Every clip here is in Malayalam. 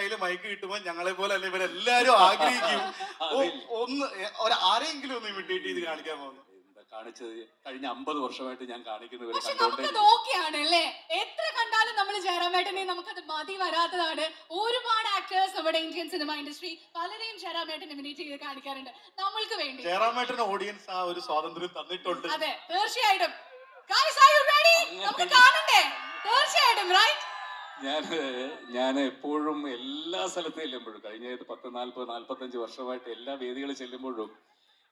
കയ്യിൽ മൈക്ക് കിട്ടുമ്പോൾ ഞങ്ങളെ പോലെ അല്ല ഇവരെല്ലാരും ആഗ്രഹിക്കും. ഒന്ന് ഒരു ആരെങ്കിലും ഒന്ന് ഇമിറ്റേറ്റ് ചെയ്ത് കാണിക്കാൻ പോകുന്നു. കാണിച്ചത്? കഴിഞ്ഞ അമ്പത് വർഷമായിട്ട് ഞാൻ കാണിക്കുന്ന ഇവരെ പക്ഷെ നമുക്കത് ഓക്കെയാണ് അല്ലേ? എത്ര കണ്ടാലും നമ്മൾ ജയറാമേട്ടനെ നമുക്കത് മതി വരാത്തതാണ്. ഒരുപാട് ആക്ടേഴ്സ് നമ്മുടെ ഇന്ത്യൻ സിനിമ ഇൻഡസ്ട്രി പലരെയും ജയറാമേട്ടൻ ഇമിനേറ്റ് ചെയ്ത് കാണിക്കാറുണ്ട്. നമ്മൾക്ക് വേണ്ടി. ജയറാമേട്ടന് ഓഡിയൻസ് ആ ഒരു സ്വാതന്ത്ര്യം തന്നിട്ടുണ്ട്. അതെ തീർച്ചയായിട്ടും? നമുക്ക് കാണണ്ടേ? തീർച്ചയായിട്ടും റൈറ്റ് ഞാൻ ഞാൻ എപ്പോഴും എല്ലാ സ്ഥലത്തും ചെല്ലുമ്പോഴും കഴിഞ്ഞ പത്ത് നാൽപ്പത് നാൽപ്പത്തഞ്ച് വർഷമായിട്ട് എല്ലാ വേദികളിൽ ചെല്ലുമ്പോഴും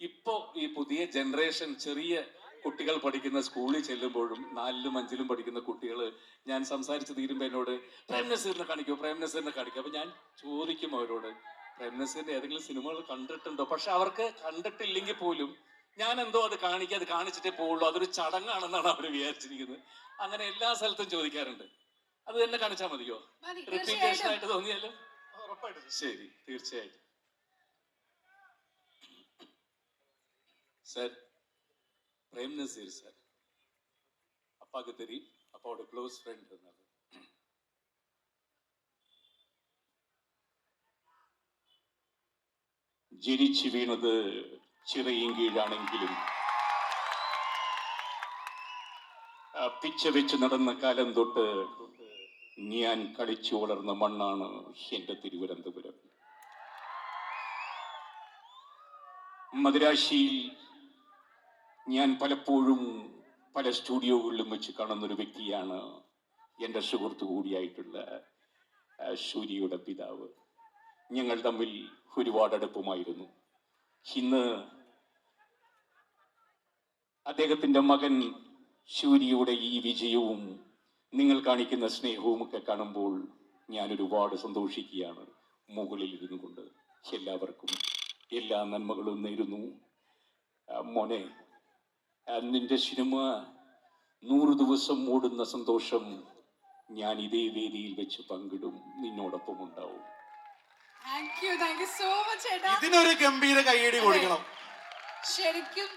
ഇപ്പോ ഈ പുതിയ ജനറേഷൻ ചെറിയ കുട്ടികൾ പഠിക്കുന്ന സ്കൂളിൽ ചെല്ലുമ്പോഴും നാലിലും അഞ്ചിലും പഠിക്കുന്ന കുട്ടികൾ ഞാൻ സംസാരിച്ച് തീരുമ്പോൾ എന്നോട് പ്രേം നസീറിനെ കാണിക്കോ പ്രേം നസീറിനെ കാണിക്കോ. അപ്പൊ ഞാൻ ചോദിക്കും അവരോട് പ്രേം ഏതെങ്കിലും സിനിമകൾ കണ്ടിട്ടുണ്ടോ? പക്ഷെ അവർക്ക് കണ്ടിട്ടില്ലെങ്കിൽ പോലും ഞാൻ എന്തോ അത് കാണിക്കുക അത് കാണിച്ചിട്ടേ പോവുള്ളൂ അതൊരു ചടങ്ങാണെന്നാണ് അവർ വിചാരിച്ചിരിക്കുന്നത്. അങ്ങനെ എല്ലാ സ്ഥലത്തും ചോദിക്കാറുണ്ട്. അത് തന്നെ കാണിച്ചാൽ മതിയോ മതി റിപ്പീറ്റേഷൻ തീർച്ചയായിട്ടും ആയിട്ട് തോന്നിയാലും ഉറപ്പായിട്ടും ശരി തീർച്ചയായിട്ടും சார் பிரேம் நசீர் சார் அப்பாவுக்கு தெரியும் அப்பாவோட க்ளோஸ் ஃப்ரெண்ட் இருந்தாரு ജനിച്ചു വീണത് ചിറയും കീഴാണെങ്കിലും ആ പിച്ച വെച്ച് നടന്ന കാലം തൊട്ട് ഞാൻ കളിച്ചു വളർന്ന മണ്ണാണ് എന്റെ തിരുവനന്തപുരം. മദുരാശിയിൽ ഞാൻ പലപ്പോഴും പല സ്റ്റുഡിയോകളിലും വെച്ച് കാണുന്നൊരു വ്യക്തിയാണ് എന്റെ സുഹൃത്തു കൂടിയായിട്ടുള്ള സൂര്യയുടെ പിതാവ്. ഞങ്ങൾ തമ്മിൽ ഒരുപാട് അടുപ്പമായിരുന്നു. ഇന്ന് അദ്ദേഹത്തിന്റെ മകൻ സൂര്യയുടെ ഈ വിജയവും നിങ്ങൾ കാണിക്കുന്ന സ്നേഹവും ഒക്കെ കാണുമ്പോൾ ഞാൻ ഒരുപാട് സന്തോഷിക്കുകയാണ് മുകളിൽ ഇരുന്നു കൊണ്ട് എല്ലാവർക്കും എല്ലാ നന്മകളും നേരുന്നു. മോനെ നിന്റെ സിനിമ നൂറ് ദിവസം ഓടുന്ന സന്തോഷം ഞാൻ ഇതേ വേദിയിൽ വെച്ച് പങ്കിടും. നിന്നോടൊപ്പം ഉണ്ടാവും. ഇതിനൊരു ഗംഭീര കൈയടി കൊടുക്കണം. ശരിക്കും